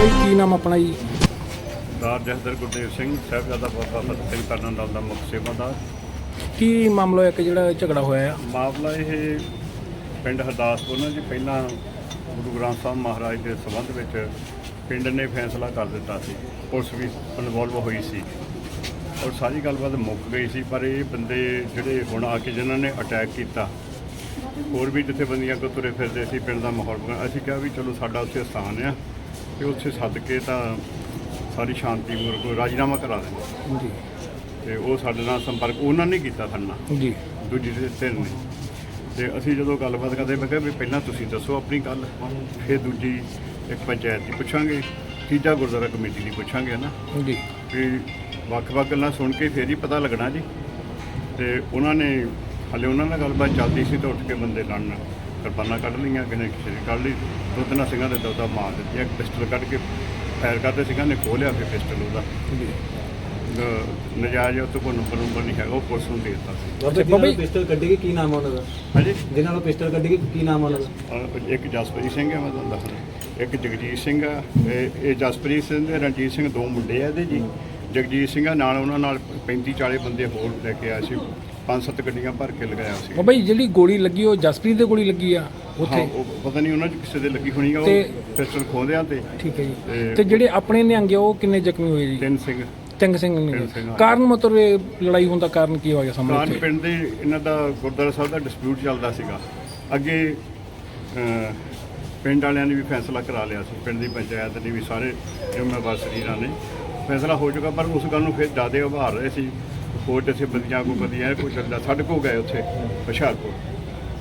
ਜੀ ਕੀ ਨਾਮ ਆਪਣਾ ਜੀ? ਸਰਦਾਰ ਜਸਦਰ ਗੁਰਦੇਵ ਸਿੰਘ ਸਾਹਿਬਜ਼ਾਦਾ ਬਾਬਾ ਫਤਿਹ ਸਿੰਘ ਤਰਨਤਾਰਨ ਦਾ ਮੁੱਖ ਸੇਵਾਦਾਰ। ਕੀ ਮਾਮਲਾ ਹੋਇਆ ਕਿ ਜਿਹੜਾ ਝਗੜਾ ਹੋਇਆ ਆ? ਮਾਮਲਾ ਇਹ ਪਿੰਡ ਹਰਦਾਸਪੁਰ ਨਾਲ ਜੀ ਪਹਿਲਾਂ ਗੁਰੂ ਗ੍ਰੰਥ ਸਾਹਿਬ ਮਹਾਰਾਜ ਦੇ ਸੰਬੰਧ ਵਿੱਚ ਪਿੰਡ ਨੇ ਫੈਸਲਾ ਕਰ ਦਿੱਤਾ ਸੀ। ਪੁਲਿਸ ਵੀ ਇਨਵੋਲਵ ਹੋਈ ਸੀ। ਔਰ ਸਾਰੀ ਗੱਲਬਾਤ ਮੁੱਕ ਗਈ ਸੀ ਪਰ ਇਹ ਬੰਦੇ ਜਿਹੜੇ ਹੁਣ ਆ ਕੇ ਜਿਨ੍ਹਾਂ ਨੇ ਅਟੈਕ ਕੀਤਾ ਹੋਰ ਵੀ ਜਥੇਬੰਦੀਆਂ ਕੋ ਤੁਰੇ ਫਿਰਦੇ ਸੀ ਪਿੰਡ ਦਾ ਮਾਹੌਲ ਅਸੀਂ ਕਿਹਾ ਵੀ ਚਲੋ ਸਾਡਾ ਉੱਥੇ ਸਥਾਨ ਆ। ਤੇ ਉੱਥੇ ਸੱਦ ਕੇ ਤਾਂ ਸਾਰੀ ਸ਼ਾਂਤੀ ਪੂਰਵਕ ਰਾਜੀਨਾਮਾ ਕਰਾ ਦੇਣਾ ਜੀ। ਤੇ ਉਹ ਸਾਡੇ ਨਾਲ ਸੰਪਰਕ ਉਹਨਾਂ ਨੇ ਕੀਤਾ ਸਾਡੇ ਨਾਲ। ਜੀ। ਦੂਜੀ ਦੇ ਧਿਰ ਨੇ। ਤੇ ਅਸੀਂ ਜਦੋਂ ਗੱਲਬਾਤ ਕਰਦੇ ਮੈਂ ਕਿਹਾ ਵੀ ਪਹਿਲਾਂ ਤੁਸੀਂ ਦੱਸੋ ਆਪਣੀ ਗੱਲ। ਫਿਰ ਦੂਜੀ ਇੱਕ ਪੰਚਾਇਤ ਦੀ ਪੁੱਛਾਂਗੇ। ਤੀਜਾ ਗੁਰਦੁਆਰਾ ਕਮੇਟੀ ਦੀ ਪੁੱਛਾਂਗੇ ਨਾ? ਜੀ। ਵੀ ਵੱਖ-ਵੱਖ ਗੱਲਾਂ ਸੁਣ ਕੇ ਫੇਰ ਹੀ ਪਤਾ ਲੱਗਣਾ ਜੀ। ਤੇ ਉਹਨਾਂ ਨੇ ਹਲੇ ਉਹਨਾਂ ਨਾਲ ਗੱਲਬਾਤ ਚੱਲਦੀ ਸੀ ਤਾਂ ਉੱਠ ਕੇ ਬੰਦੇ ਲੜਨ। ਕਿਰਪਾਨਾਂ ਕੱਢ ਲਈਆਂ ਕਿਸੇ ਨੇ ਕਿਸੇ ਕੱਢ ਲਈ। ਦੋ ਤਿੰਨ ਸਿੰਘਾਂ ਦੇ ਦਬਦਾ ਮਾਰ ਦਿੱਤੀ। ਇੱਕ ਪਿਸਟਲ ਕੱਢ ਕੇ ਫਾਇਰ ਕਰਦੇ ਸਿੰਘਾਂ ਨੇ ਖੋਲਿਆ ਫਿਰ ਪਿਸਟਲ ਉਹਦਾ। ਨਜਾਇਜ਼ ਉਹ ਤੋਂ ਕੋਈ ਨੰਬਰ ਨੰਬਰ ਨਹੀਂ ਹੈਗਾ ਉਹ ਪੁਲਿਸ ਨੂੰ ਦੇ ਦਿੱਤਾ ਸੀ। ਅੱਛਾ, ਬਾਬਾ ਪਿਸਟਲ ਕੱਢੀ ਕੀ ਨਾਮ ਆ ਉਹਨਾਂ ਦਾ? ਹਾਂਜੀ? ਜਿਹਨਾਂ ਨੂੰ ਪਿਸਟਲ ਕੱਢੀ ਕੀ ਨਾਮ ਆ ਉਹਨਾਂ ਦਾ? ਇੱਕ ਜਸਪ੍ਰੀਤ ਸਿੰਘ ਹੈ ਮੈਂ ਤੁਹਾਨੂੰ ਦੱਸਦਾ। ਇੱਕ ਜਗਜੀਤ ਸਿੰਘ ਆ। ਇਹ ਇਹ ਜਸਪ੍ਰੀਤ ਸਿੰਘ ਤੇ ਰਣਜੀਤ ਸਿੰਘ ਦੋ ਮੁੰਡੇ ਆ ਇਹਦੇ ਜੀ। ਜਗਜੀਤ ਸਿੰਘ ਨਾਲ ਉਹਨਾਂ ਨਾਲ 35 40 ਬੰਦੇ ਹੋਰ ਲੈ ਕੇ ਆਏ ਸੀ। ਪੰਜ ਸੱਤ ਗੱਡੀਆਂ ਭਰ ਕੇ ਲਗਾਇਆ ਸੀ। ਬਾਬਾ ਜੀ ਜਿਹੜੀ ਗੋਲੀ ਲੱਗੀ ਉਹ ਜਸਪ੍ਰੀਤ ਦੇ ਗੋਲੀ ਲੱਗੀ ਆ ਹਾਂ ਉੱਥੇ ਉਹ ਪਤਾ ਨਹੀਂ ਉਹਨਾਂ ਚ ਕਿਸੇ ਦੇ ਲੱਗੀ ਹੋਣੀ ਆ ਉਹ ਤੇ- ਪਿਸਟਲ ਖੋਦਿਆਂ ਤੇ। ਠੀਕ ਹੈ ਜੀ। ਤੇ- ਤੇ ਜਿਹੜੇ ਆਪਣੇ ਨਿਹੰਗੇ ਉਹ ਕਿੰਨੇ ਜ਼ਖਮੀ ਹੋਏ ਜੀ? ਤਿੰਨ ਸਿੰਘ। ਚੰਗ ਸਿੰਘ ਨੇ ਸਿੰਘ, ਹਾਂ। ਕਾਰਨ ਮਤਲਬ ਇਹ ਲੜਾਈ ਹੋਣ ਦਾ ਕਾਰਨ ਕੀ ਹੋਇਆ ਕਾਨ ਸਾਹਮਣੇ ਪਿੰਡ ਦੇ ਇਹਨਾਂ ਦਾ ਗੁਰਦੁਆਰਾ ਸਾਹਿਬ ਦਾ ਡਿਸਪਿਊਟ ਚੱਲਦਾ ਸੀਗਾ। ਅੱਗੇ ਅਹ, ਪਿੰਡ ਵਾਲਿਆਂ ਨੇ ਵੀ ਫੈਸਲਾ ਕਰਾ ਲਿਆ ਸੀ। ਪਿੰਡ ਦੀ ਪੰਚਾਇਤ ਨੇ ਵੀ ਸਾਰੇ ਜ਼ਿੰਮੇਵਾਰ ਸਰੀਰਾਂ ਨੇ। ਫੈਸਲਾ ਹੋ ਚੁੱਕਾ, ਪਰ ਉਸ ਗੱਲ ਨੂੰ ਫਿਰ ਜ਼ਿਆਦਾ ਉਭਾਰ ਰਹੇ ਸੀ। ਹੋਰ ਜਿਵੇਂ ਬੰਦੀਆਂ ਕੋ ਕਦੀ ਕੋਈ ਚੱਲਦਾ ਸਾਡੇ ਕੋ ਗਏ ਉੱਥੇ ਹੁਸ਼ਿਆਰਪੁਰ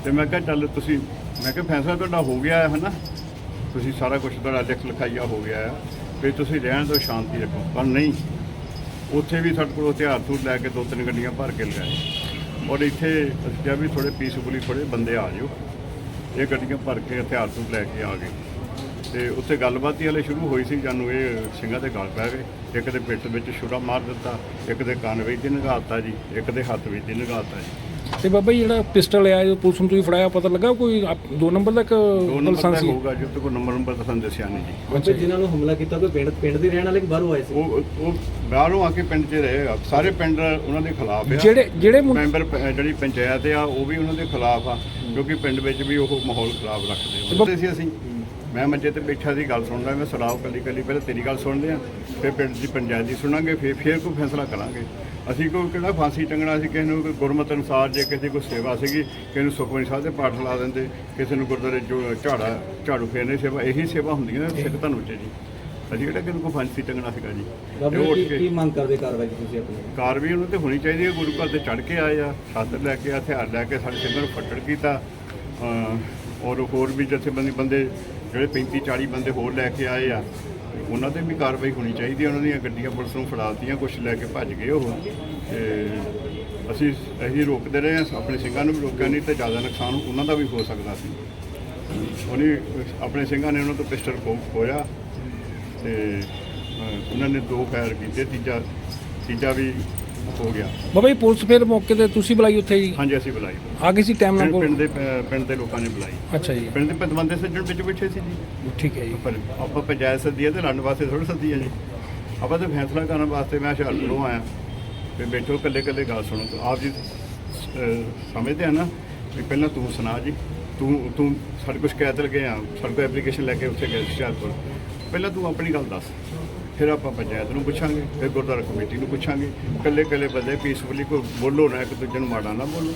ਤੇ ਮੈਂ ਕਿਹਾ, ਚੱਲ ਤੁਸੀਂ ਮੈਂ ਕਿਹਾ, ਫੈਸਲਾ ਤੁਹਾਡਾ ਹੋ ਗਿਆ ਹੈ, ਹਨਾ? ਤੁਸੀਂ ਸਾਰਾ ਕੁਝ ਤੁਹਾਡਾ ਲਿਖ ਲਿਖਾਈਆ ਹੋ ਗਿਆ ਹੈ। ਵੀ ਤੁਸੀਂ ਰਹਿਣ ਤੋਂ ਸ਼ਾਂਤੀ ਰੱਖੋ। ਪਰ ਨਹੀਂ, ਉੱਥੇ ਵੀ ਸਾਡੇ ਕੋਲ ਹਥਿਆਰ ਤੋਂ ਲੈ ਕੇ ਦੋ ਤਿੰਨ ਗੱਡੀਆਂ ਭਰ ਕੇ ਲਗਾਏ ਔਰ ਇੱਥੇ ਅਸੀਂ ਕਿਹਾ ਵੀ ਥੋੜੇ ਪੀਸਫੁਲੀ ਥੋੜੇ ਬੰਦੇ ਆ ਜਾਓ। ਇਹ ਗੱਡੀਆਂ ਭਰ ਕੇ ਹਥਿਆਰ ਤੋਂ ਲੈ ਕੇ ਆ ਗਏ। ਤੇ ਉੱਥੇ ਗੱਲਬਾਤ ਹੀ ਹਲੇ ਸ਼ੁਰੂ ਹੋਈ ਸੀ ਜਾਨੂੰ ਇਹ ਸਿੰਘਾਂ ਦੇ ਗਲ ਪੈ ਗਏ। ਇੱਕ ਦੇ ਪਿੱਠ ਵਿੱਚ ਛੁਰਾ ਮਾਰ ਦਿੱਤਾ ਇੱਕ ਦੇ ਕੰਨ ਵਿੱਚ ਦੀ ਨਗਾਤਾ ਜੀ ਇੱਕ ਦੇ ਹੱਥ ਵਿੱਚ ਦੀ ਨਗਾਤਾ ਜੀ। ਤੇ ਬਾਬਾ ਜੀ ਜਿਹੜਾ ਪਿਸਟਲ ਆ ਜੋ ਪੁਲਿਸ ਨੂੰ ਤੁਸੀਂ ਫੜਾਇਆ ਪਤਾ ਲੱਗਾ ਕੋਈ ਆਪ- ਦੋ ਨੰਬਰ ਦਾ ਦੋ ਨੰਬਰ ਦਾ ਸੀ? ਹੋਊਗਾ ਜੀ ਕੋਈ ਨੰਬਰ ਨੰਬਰ ਤਾਂ ਸਾਨੂੰ ਦੱਸਿਆ ਨਹੀਂ ਜੀ ਜੀ, ਜਿਨ੍ਹਾਂ ਨੂੰ ਹਮਲਾ ਕੀਤਾ ਕੋਈ ਪਿੰਡ ਪਿੰਡ ਦੇ ਰਹਿਣ ਵਾਲੇ ਕਿ ਬਾਹਰੋਂ ਆਏ ਸੀ? ਉਹ ਉਹ ਬਾਹਰੋਂ ਆ ਕੇ ਪਿੰਡ 'ਚ ਰਹੇ ਆ। ਸਾਰੇ ਪਿੰਡ ਉਹਨਾਂ ਦੇ ਖਿਲਾਫ ਆ। ਜਿਹੜੇ ਜਿਹੜੇ ਮੁੰ- ਮੈਂਬਰ ਪ- ਜਿਹੜੀ ਪੰਚਾਇਤ ਆ ਉਹ ਵੀ ਉਹਨਾਂ ਦੇ ਖਿਲਾਫ ਆ ਕਿਉਂਕਿ ਪਿੰਡ ਵਿੱਚ ਵੀ ਉਹ ਮਾਹੌਲ ਖਰਾਬ ਰੱਖਦੇ ਹੁੰਦੇ ਸੀ ਅਸੀਂ। ਮੈਂ ਮੰਜੇ ਤੇ ਬੈਠਾ ਸੀ ਗੱਲ ਸੁਣਦਾ ਮੈਂ ਸਲਾਹ ਕੱਲੀ ਕੱਲੀ ਪਹਿਲਾਂ ਤੇਰੀ ਗੱਲ ਸੁਣਦੇ ਆ ਫਿਰ ਪਿੰਡ ਦੀ ਪੰਚਾਇਤ ਦੀ ਸੁਣਾਂਗੇ ਫਿਰ ਫਿਰ ਕੋਈ ਫੈਸਲਾ ਕਰਾਂਗੇ। ਅਸੀਂ ਕੋਈ ਕਿਹੜਾ ਫਾਂਸੀ ਟੰਗਣਾ ਸੀ ਕਿਸੇ ਨੂੰ ਕੋਈ ਗੁਰਮਤ ਅਨੁਸਾਰ ਜੇ ਕਿਸੇ ਦੀ ਕੋਈ ਸੇਵਾ ਸੀਗੀ ਕਿਸੇ ਨੂੰ ਸੁਖਮਨੀ ਸਾਹਿਬ ਦੇ ਪਾਠ ਲਾ ਦਿੰਦੇ ਕਿਸੇ ਨੂੰ ਗੁਰਦੁਆਰੇ ਜੋ ਝਾੜਾ ਝਾੜੂ ਫੇਰਨੇ ਸੇਵਾ ਇਹੀ ਸੇਵਾ ਹੁੰਦੀਆਂ ਨੇ ਸਿੱਖ ਧਰਮ 'ਚ ਜੀ। ਅਸੀਂ ਕਿਹੜਾ ਕਿਸੇ ਨੂੰ ਫਾਂਸੀ ਟੰਗਣਾ ਸੀਗਾ ਜੀ। ਕੇ- ਕੀ ਮੰਗ ਕਰਦੇ ਕਾਰਵਾਈ ਦੀ ਤੁਸੀਂ ਆਪਣੀ? ਕਾਰ ਵੀ ਉਹਨਾਂ ਤੇ ਹੋਣੀ ਚਾਹੀਦੀ ਹੈ ਗੁਰੂ ਘਰ ਤੇ ਚੜ ਕੇ ਆਏ ਆ ਛੱਤ ਲੈ ਕੇ ਹਥਿਆਰ ਲੈ ਕੇ ਸਾਡੇ ਸਿੰਘਾਂ ਨੂੰ ਫੱਟੜ ਕੀਤਾ। ਔਰ ਹੋਰ ਵੀ ਜਥੇਬੰਦੀ ਬੰਦੇ ਜਿਹੜੇ 35 40 ਬੰਦੇ ਹੋਰ ਲੈ ਕੇ ਆਏ ਆ, ਉਹਨਾਂ ਤੇ ਵੀ ਕਾਰਵਾਈ ਹੋਣੀ ਚਾਹੀਦੀ ਹੈ ਉਹਨਾਂ ਦੀਆਂ ਗੱਡੀਆਂ ਪੁਲਿਸ ਨੂੰ ਫੜਾਤੀਆਂ ਕੁਝ ਲੈ ਕੇ ਭੱਜ ਗਏ ਉਹ। ਤੇ ਅਸੀਂ ਇਹੀ ਰੋਕਦੇ ਰਹੇ ਹਾਂ, ਆਪਣੇ ਸਿੰਘਾਂ ਨੂੰ ਵੀ ਰੋਕਿਆ, ਨਹੀਂ ਤੇ ਜ਼ਿਆਦਾ ਨੁਕਸਾਨ ਉਹਨਾਂ ਦਾ ਵੀ ਹੋ ਸਕਦਾ ਸੀ। ਉਹਨੇ, ਆਪਣੇ ਸਿੰਘਾਂ ਨੇ ਉਹਨਾਂ ਤੋਂ ਪਿਸਟਲ ਖੋ, ਖੋਇਆ ਤੇ ਉਹਨਾਂ ਨੇ ਦੋ ਫਾਇਰ ਕੀਤੇ, ਤੀਜਾ ਤੀਜਾ ਵੀ ਹੋ ਗਿਆ। ਬਾਬਾ ਜੀ ਪੁਲਿਸ ਫਿਰ ਮੌਕੇ ਤੇ ਤੁਸੀਂ ਬੁਲਾਈ ਉੱਥੇ ਜੀ? ਹਾਂਜੀ ਅਸੀਂ ਬੁਲਾਈ। ਆ ਗਏ ਸੀ ਟਾਈਮ ਨਾਲ ਪਿੰਡ ਪਿੰਡ ਕੋਲ ਦੇ ਪਿੰਡ ਦੇ ਲੋਕਾਂ ਨੇ ਬੁਲਾਈ। ਅੱਛਾ ਜੀ। ਪਿੰਡ ਦੇ ਪਤਵੰਦੇ ਸੱਜਣ ਵਿੱਚ ਬੈਠੇ ਸੀ ਜੀ। ਠੀਕ ਹੈ ਜੀ। ਪਰ ਆਪਾਂ ਪੰਚਾਇਤ ਸੱਦੀ ਹੈ ਤੇ ਲੜਨ ਵਾਸਤੇ ਥੋੜੀ ਸੱਦੀ ਹੈ ਜੀ। ਆਪਾਂ ਤਾਂ ਫੈਸਲਾ ਕਰਨ ਵਾਸਤੇ ਮੈਂ ਹੁਸ਼ਿਆਰਪੁਰੋਂ ਆਇਆ। ਤੇ ਬੈਠੋ ਇਕੱਲੇ ਇਕੱਲੇ ਗੱਲ ਸੁਣੋ। ਤੇ ਆਪ ਜੀ ਅਹ, ਸਮਝਦੇ ਆ ਨਾ ਵੀ ਪਹਿਲਾਂ ਤੂੰ ਸੁਣਾ ਜੀ। ਤੂੰ ਤੂੰ ਸਾਡੇ ਕੋਲ ਸ਼ਿਕਾਇਤ ਲਗੇ ਆ ਸਾਡੇ ਕੋਲ ਐਪਲੀਕੇਸ਼ਨ ਲੈ ਕੇ ਉੱਥੇ ਗਏ ਹੁਸ਼ਿਆਰਪੁਰ। ਪਹਿਲਾਂ ਤੂੰ ਆਪਣੀ ਗੱਲ ਦੱਸ। ਫਿਰ ਆਪਾਂ ਪੰਚਾਇਤ ਨੂੰ ਪੁੱਛਾਂਗੇ ਫਿਰ ਗੁਰਦੁਆਰਾ ਕਮੇਟੀ ਨੂੰ ਪੁੱਛਾਂਗੇ। ਇਕੱਲੇ ਇਕੱਲੇ ਬੰਦੇ ਪੀਸਫੁਲੀ ਕੋਈ ਬੋਲੋ ਨਾ ਇੱਕ ਦੂਜੇ ਨੂੰ ਮਾੜਾ ਨਾ ਬੋਲੋ।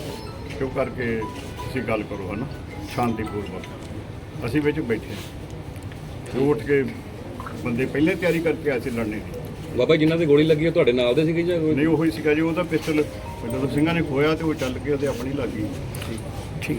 ਕਿਉਂ ਕਰਕੇ ਤੁਸੀਂ ਗੱਲ ਕਰੋ ਹਨਾ? ਸ਼ਾਂਤੀਪੂਰਵਕ। ਅਸੀਂ ਵਿੱਚ ਬੈਠੇ। ਤੇ ਉੱਠ ਕੇ ਬੰਦੇ ਪਹਿਲੇ ਤਿਆਰੀ ਕਰਕੇ ਆਏ ਸੀ ਲੜਨੇ ਦੀ। ਬਾਬਾ ਜਿਨ੍ਹਾਂ ਤੇ ਗੋਲੀ ਲੱਗੀ ਉਹ ਤੁਹਾਡੇ ਨਾਲ ਦੇ ਸੀਗੇ ਜਾਂ ਕੋਈ? ਨਹੀਂ ਉਹੀ ਸੀਗਾ ਜੀ ਉਹਦਾ ਪਿਸਤਲ ਜਦੋਂ ਸਿੰਘਾਂ ਨੇ ਖੋਇਆ ਤੇ ਉਹ ਚੱਲ ਕੇ ਉਹਦੇ ਆਪਣੀ ਲੱਗ। ਗਈ ਠੀਕ।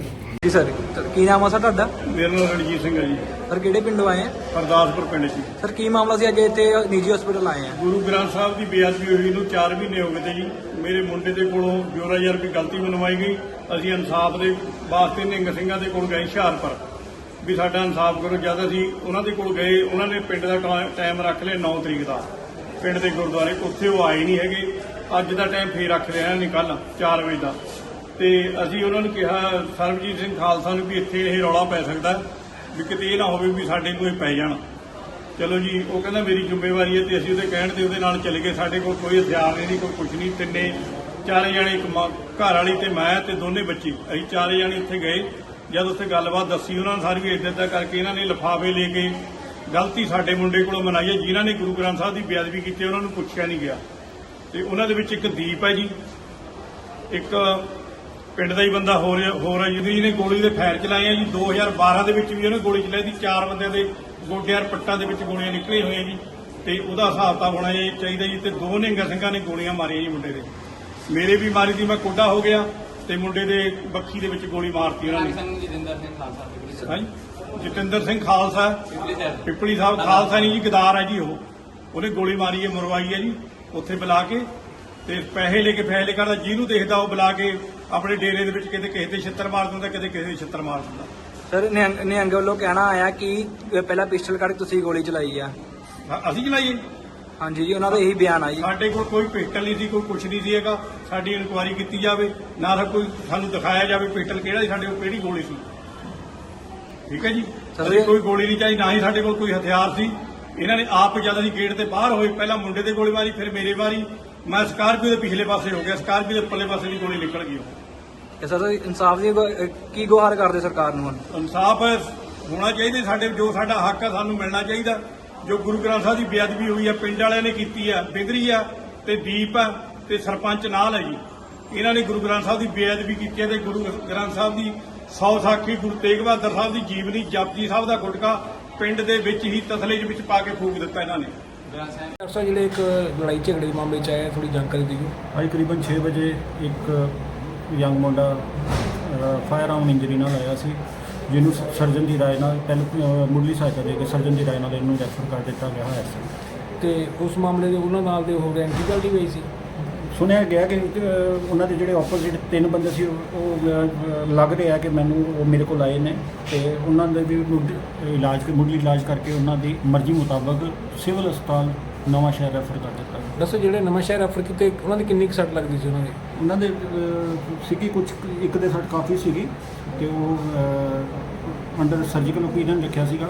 ਜੀ ਸਰ ਕੀ ਨਾਮ ਆ ਸਰ ਤੁਹਾਡਾ? ਮੇਰਾ ਨਾਮ ਰਣਜੀਤ ਸਿੰਘ ਹੈ ਜੀ। ਸਰ ਕਿਹੜੇ ਪਿੰਡੋਂ ਆਏ ਆ? ਹਰਦਾਸਪੁਰ ਪਿੰਡ 'ਚ ਸਰ ਕੀ ਮਾਮਲਾ ਸੀ? ਅੱਜ ਇੱਥੇ ਨਿੱਜੀ ਹਸਪੀਟਲ ਆਏ ਆ। ਗੁਰੂ ਗ੍ਰੰਥ ਸਾਹਿਬ ਦੀ ਬੇਅਦਬੀ ਹੋਈ ਨੂੰ 4 ਮਹੀਨੇ ਹੋ ਗਏ ਤੇ ਜੀ। ਮੇਰੇ ਮੁੰਡੇ ਦੇ ਕੋਲੋਂ ਜੋਰਾ ਯਾਰ ਵੀ ਗਲਤੀ ਮਨਵਾਈ ਗਈ। ਅਸੀਂ ਇਨਸਾਫ ਦੇ ਵਾਸਤੇ ਨਿੰਗ ਸਿੰਘਾਂ ਦੇ ਕੋਲ ਗਏ ਹੁਸ਼ਿਆਰਪੁਰ ਵੀ ਸਾਡਾ ਇਨਸਾਫ ਕਰੋ ਜਦ ਅਸੀਂ ਉਹਨਾਂ ਦੇ ਕੋਲ ਗਏ ਉਹਨਾਂ ਨੇ ਪਿੰਡ ਦਾ ਟਾਈਮ ਰੱਖ ਲਿਆ 9 ਤਰੀਕ ਦਾ। ਪਿੰਡ ਦੇ ਗੁਰਦੁਆਰੇ ਉੱਥੇ ਉਹ ਆਏ ਨਹੀਂ ਹੈਗੇ। ਅੱਜ ਦਾ ਟਾਈਮ ਫੇਰ ਰੱਖ ਲਿਆ ਨਹੀਂ ਕੱਲ 4 ਵਜੇ ਦਾ। ਤੇ ਅਸੀਂ ਉਹਨਾਂ ਨੂੰ ਕਿਹਾ, ਸਰਬਜੀਤ ਸਿੰਘ ਖਾਲਸਾ ਨੂੰ ਵੀ ਇੱਥੇ ਇਹ ਰੌਲਾ ਪੈ ਸਕਦਾ ਵੀ ਕਿਤੇ ਇਹ ਨਾ ਹੋਵੇ ਵੀ ਸਾਡੇ ਕੋਈ ਪੈ ਜਾਣ। ਚਲੋ ਜੀ, ਉਹ ਕਹਿੰਦਾ ਮੇਰੀ ਜ਼ਿੰਮੇਵਾਰੀ ਹੈ ਤੇ ਅਸੀਂ ਉਹਦੇ ਕਹਿਣ ਤੇ ਉਹਦੇ ਨਾਲ ਚਲੇ ਗਏ। ਸਾਡੇ ਕੋਲ ਕੋਈ ਹਥਿਆਰ ਨਹੀਂ, ਕੋਈ ਕੁਝ ਨਹੀਂ। ਤਿੰਨੇ, ਚਾਰੇ ਜਾਣੇ ਇੱਕ ਮਾਂ- ਘਰ ਵਾਲੀ ਤੇ ਮੈਂ ਤੇ ਦੋਨੇ ਬੱਚੇ। ਅਸੀਂ ਚਾਰੇ ਜਾਣੇ ਉੱਥੇ ਗਏ। ਜਦ ਉੱਥੇ ਗੱਲਬਾਤ ਦੱਸੀ ਉਹਨਾਂ ਨੇ ਸਾਰੀ ਵੀ ਇੱਦਾਂ ਇਦਾਂ ਕਰਕੇ ਇਹਨਾਂ ਨੇ ਲਿਫਾਫੇ ਲੈ ਕੇ ਗਲਤੀ ਸਾਡੇ ਮੁੰਡੇ ਕੋਲੋਂ ਮਨਾਈ ਹੈ। ਜਿਨ੍ਹਾਂ ਨੇ ਗੁਰੂ ਗ੍ਰੰਥ ਸਾਹਿਬ ਦੀ ਬੇਅਦਬੀ ਕੀਤੀ, ਉਹਨਾਂ ਨੂੰ ਪੁੱਛਿਆ ਨਹੀਂ ਗਿਆ। ਤੇ ਉਹਨਾਂ ਦੇ ਵਿੱਚ ਇੱਕ ਦੀਪ ਹੈ ਜੀ। ਇੱਕ ਪਿੰਡ ਦਾ ਹੀ ਬੰਦਾ ਹੋਰ ਹੋਰ ਹੈ ਜਿਹਦੀ ਇਹਨੇ ਗੋਲੀ ਦੇ ਫਾਇਰ ਚਲਾਏ ਆ ਜੀ 2012 ਦੇ ਵਿੱਚ ਵੀ ਉਹਨੇ ਗੋਲੀ ਚਲਾਈ ਦੀ ਚਾਰ ਬੰਦਿਆਂ ਦੇ ਗੋਡਿਆਂ ਪੱਟਾਂ ਦੇ ਵਿੱਚ ਗੋਲੀਆਂ ਨਿਕਲੀਆਂ ਹੋਈਆਂ ਜੀ। ਤੇ ਉਹਦਾ ਹਿਸਾਬ ਤਾਂ ਹੋਣਾ ਜੀ ਚਾਹੀਦਾ ਜੀ। ਤੇ ਦੋ ਨਿਹੰਗਾ ਸਿੰਘਾਂ ਨੇ ਗੋਲੀਆਂ ਮਾਰੀਆਂ ਜੀ ਮੁੰਡੇ ਦੇ। ਮੇਰੇ ਵੀ ਮਾਰੀ ਦੀ ਮੈਂ ਕੋਡਾ ਹੋ ਗਿਆ ਤੇ ਮੁੰਡੇ ਦੇ ਬੱਖੀ ਦੇ ਵਿੱਚ ਗੋਲੀ ਮਾਰਤੀ ਉਹਨਾਂ ਨੇ। ਹਾਂਜੀ। ਜਤਿੰਦਰ ਸਿੰਘ ਖਾਲਸਾ। ਪਿੱਪਲੀ ਸਾਹਿਬ। ਖਾਲਸਾ ਨਹੀਂ ਜੀ ਗਦਾਰ ਹੈ ਜੀ ਉਹ। ਉਹਨੇ ਗੋਲੀ ਮਾਰੀ ਹੈ ਮਰਵਾਈ ਹੈ ਜੀ ਉੱਥੇ ਬੁਲਾ ਕੇ। ਤੇ ਪੈਸੇ ਲੈ ਕੇ ਫੈਸਲੇ ਕਰਦਾ ਜਿਹਨੂੰ ਦੇਖਦਾ ਉਹ ਬੁਲਾ ਕੇ ਆਪਣੇ ਡੇਰੇ ਦੇ ਵਿੱਚ ਕਿਤੇ ਕਿਸੇ ਤੇ ਛਿੱਤਰ ਮਾਰ ਦਿੰਦਾ ਕਿਤੇ ਕਿਸੇ ਦੇ ਛਿੱਤਰ ਮਾਰ ਦਿੰਦਾ। ਸਰ ਨਿਹੰਗ ਨਿਹੰਗ ਵੱਲੋਂ ਕਹਿਣਾ ਆਇਆ ਕਿ ਪਹਿਲਾਂ ਪਿਸਟਲ ਕੱਢ ਕੇ ਤੁਸੀਂ ਗੋਲੀ ਚਲਾਈ ਆ। ਅ- ਅਸੀਂ ਚਲਾਈਏ। ਹਾਂਜੀ ਜੀ ਉਹਨਾਂ ਦਾ ਇਹੀ ਬਿਆਨ ਆ ਜੀ। ਸਾਡੇ ਕੋਲ ਕੋਈ ਪਿਸਟਲ ਨਹੀਂ ਸੀ ਕੋਈ ਕੁਛ ਨਹੀਂ ਸੀ ਹੈਗਾ। ਸਾਡੀ ਇਨਕੁਆਇਰੀ ਕੀਤੀ ਜਾਵੇ ਨਾ ਤਾਂ ਕੋਈ ਸਾਨੂੰ ਦਿਖਾਇਆ ਜਾਵੇ ਪਿਸਟਲ ਕਿਹੜਾ ਸੀ ਸਾਡੇ ਕੋਲ ਕਿਹੜੀ ਗੋਲੀ ਸੀ। ਠੀਕ ਹੈ ਜੀ? ਸਰ, ਅਸੀਂ ਇਹ- ਕੋਈ ਗੋਲੀ ਨਹੀਂ ਚਾਹੀ ਨਾ ਹੀ ਸਾਡੇ ਕੋਲ ਕੋਈ ਹਥਿਆਰ ਸੀ। ਇਹਨਾਂ ਨੇ ਆਪ ਜਦ ਅਸੀਂ ਗੇਟ ਤੇ ਬਾਹਰ ਹੋਏ ਪਹਿਲਾਂ ਮੁੰਡੇ ਤੇ ਗੋਲੀ ਮਾਰੀ ਫਿਰ ਮੇਰੇ ਮਾਰੀ ਮੈਂ ਸਕਾਰਪੀਓ ਦੇ ਪਿਛਲੇ ਪਾਸੇ ਹੋ ਗਿਆ ਸਕਾਰਪੀਓ ਦੇ ਉੱਪਰਲੇ ਪਾਸੇ ਦੀ ਗੋਲੀ ਨਿਕਲ ਗਈ। ਉਹ। ਤੇ ਸਰ ਇਨਸਾਫ ਦੀ ਗੁ- ਕੀ ਗੁਹਾਰ ਕਰਦੇ ਸਰਕਾਰ ਨੂੰ ਹੁਣ? ਇਨਸਾਫ ਹੋਣਾ ਚਾਹੀਦਾ ਸਾਡੇ ਜੋ ਸਾਡਾ ਹੱਕ ਆ ਸਾਨੂੰ ਮਿਲਣਾ ਚਾਹੀਦਾ। ਜੋ ਗੁਰੂ ਗ੍ਰੰਥ ਸਾਹਿਬ ਦੀ ਬੇਅਦਬੀ ਹੋਈ ਆ ਪਿੰਡ ਵਾਲਿਆਂ ਨੇ ਕੀਤੀ ਆ ਬਿੰਦਰੀ ਆ ਤੇ ਦੀਪ ਆ ਤੇ ਸਰਪੰਚ ਨਾਲ ਹੈ ਜੀ। ਇਹਨਾਂ ਨੇ ਗੁਰੂ ਗ੍ਰੰਥ ਸਾਹਿਬ ਦੀ ਬੇਅਦਬੀ ਕੀਤੀ ਹੈ ਤੇ ਗੁਰੂ ਗ੍ਰੰਥ ਸਾਹਿਬ ਦੀ ਸੌ ਸਾਖੀ ਗੁਰੂ ਤੇਗ ਬਹਾਦਰ ਸਾਹਿਬ ਦੀ ਜੀਵਨੀ ਜਪਜੀ ਸਾਹਿਬ ਦਾ ਗੁਟਕਾ ਪਿੰਡ ਦੇ ਵਿੱਚ ਹੀ ਤਸਲੇ ਦੇ ਵਿੱਚ ਪਾ ਕੇ ਫੂਕ ਦਿੱਤਾ ਇਹਨਾਂ ਨੇ। ਸਾਹਿਬ ਜਿਹੜੇ ਇੱਕ ਲੜਾਈ ਝਗੜੇ ਦੇ ਮਾਮਲੇ 'ਚ ਆਇਆ ਥੋੜੀ ਜਾਣਕਾਰੀ ਦਿਓ। ਅੱਜ ਕਰੀਬਨ 6 ਵਜੇ ਇੱਕ ਯੰਗ ਮੁੰਡਾ ਫਾਇਰ ਆਰਮ ਇੰਜਰੀ ਨਾਲ ਆਇਆ ਸੀ ਜਿਹਨੂੰ ਸ- ਸਰਜਨ ਦੀ ਰਾਏ ਨਾਲ ਪਹਿਲ ਮੁੱਢਲੀ ਸਹਾਇਤਾ ਦੇ ਕੇ ਸਰਜਨ ਦੀ ਰਾਏ ਨਾਲ ਇਹਨੂੰ ਰੈਫਰ ਕਰ ਦਿੱਤਾ ਗਿਆ ਹੈ ਤੇ ਉਸ ਮਾਮਲੇ ਦੇ ਉਹਨਾਂ ਨਾਲ ਦੇ ਹੋ ਗਿਆ ਐਂਟੀਕਲਟੀ ਹੋਈ ਸੀ? ਸੁਣਿਆ ਗਿਆ ਕਿ ਉਹਨਾਂ ਦੇ ਜਿਹੜੇ ਆਪੋਜ਼ਿਟ ਤਿੰਨ ਬੰਦੇ ਸੀ ਉਹ ਲੱਗ ਰਿਹਾ ਕਿ ਮੈਨੂੰ ਉਹ ਮੇਰੇ ਕੋਲ ਆਏ ਨੇ ਤੇ ਉਹਨਾਂ ਦੇ ਵੀ ਇਲਾਜ ਮੁੱਢਲੀ ਇਲਾਜ ਕਰਕੇ ਉਹਨਾਂ ਦੀ ਮਰਜ਼ੀ ਮੁਤਾਬਕ ਸਿਵਲ ਹਸਪਤਾਲ ਨਵਾਂ ਸ਼ਹਿਰ ਰੈਫਰ ਕਰ ਦਿੱਤਾ। ਦੱਸੋ ਜਿਹੜੇ ਨਵਾਂ ਸ਼ਹਿਰ ਰੈਫਰ ਕੀਤੇ ਉਹਨਾਂ ਦੀ ਕਿੰਨੀ ਕੁ ਸੱਟ ਲੱਗਦੀ ਸੀ ਉਹਨਾਂ ਦੇ? ਉਹਨਾਂ ਦੇ ਅਹ, ਸੀਗੀ ਕੁਝ ਇੱਕ ਦੇ ਸੱਟ ਕਾਫੀ ਸੀਗੀ ਤੇ ਉਹ ਅੰਡਰ ਸਰਜੀਕਲ ਓਪੀਨੀਅਨ ਰੱਖਿਆ ਸੀਗਾ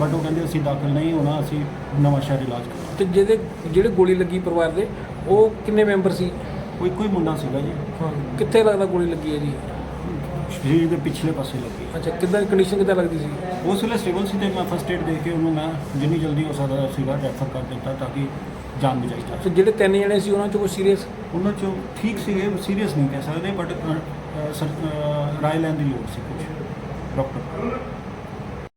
ਬਟ ਉਹ ਕਹਿੰਦੇ ਅਸੀਂ ਦਾਖਲ ਨਹੀਂ ਹੋਣਾ ਅਸੀਂ ਨਵਾਂ ਸ਼ਹਿਰ ਇਲਾਜ ਕਰਾਂਗੇ। ਤੇ ਜਿਹਦੇ ਜਿਹੜੇ ਗੋਲੀ ਲੱਗੀ ਪਰਿਵਾਰ ਦੇ ਉਹ ਕਿੰਨੇ ਮੈਂਬਰ ਸੀ? ਕੋਈ ਕੋਈ ਮੁੰਡਾ ਸੀਗਾ ਜੀ। ਕਿੱਥੇ ਲੱਗਦਾ ਗੋਲੀ ਲੱਗੀ ਹੈ ਜੀ? ਸਰੀਰ ਦੇ ਪਿਛਲੇ ਪਾਸੇ ਲੱਗੀ। ਅੱਛਾ ਕਿੱਦਾਂ ਕੰਡੀਸ਼ਨ ਕਿੱਦਾਂ ਲੱਗਦੀ ਸੀ? ਉਸ ਵੇਲੇ ਸਿਵਲ ਸੀ ਤੇ ਮੈਂ ਫਸਟ ਏਡ ਦੇ ਕੇ ਉਹਨੂੰ ਮੈਂ ਜਿੰਨੀ ਜਲਦੀ ਹੋ ਸਕਦਾ ਸੀਗਾ ਰੈਫਰ ਕਰ ਦਿੱਤਾ ਤਾਂ ਕਿ ਜਾਨ ਬਚਾਈ ਜਾ ਤੇ ਜਿਹੜੇ ਤਿੰਨ ਜਣੇ ਸੀ ਉਹਨਾਂ ਚੋਂ ਕੋਈ ਸੀਰੀਅਸ ਸਕੇ ਉਹਨਾਂ ਚੋਂ ਠੀਕ ਸੀਗੇ ਸੀਰੀਅਸ ਨਹੀਂ ਕਹਿ ਸਕਦੇ ਬਟ ਰਾਏ ਲੈਣ ਦੀ ਲੋੜ ਸੀ ਕੁਝ ਡਾਕਟਰ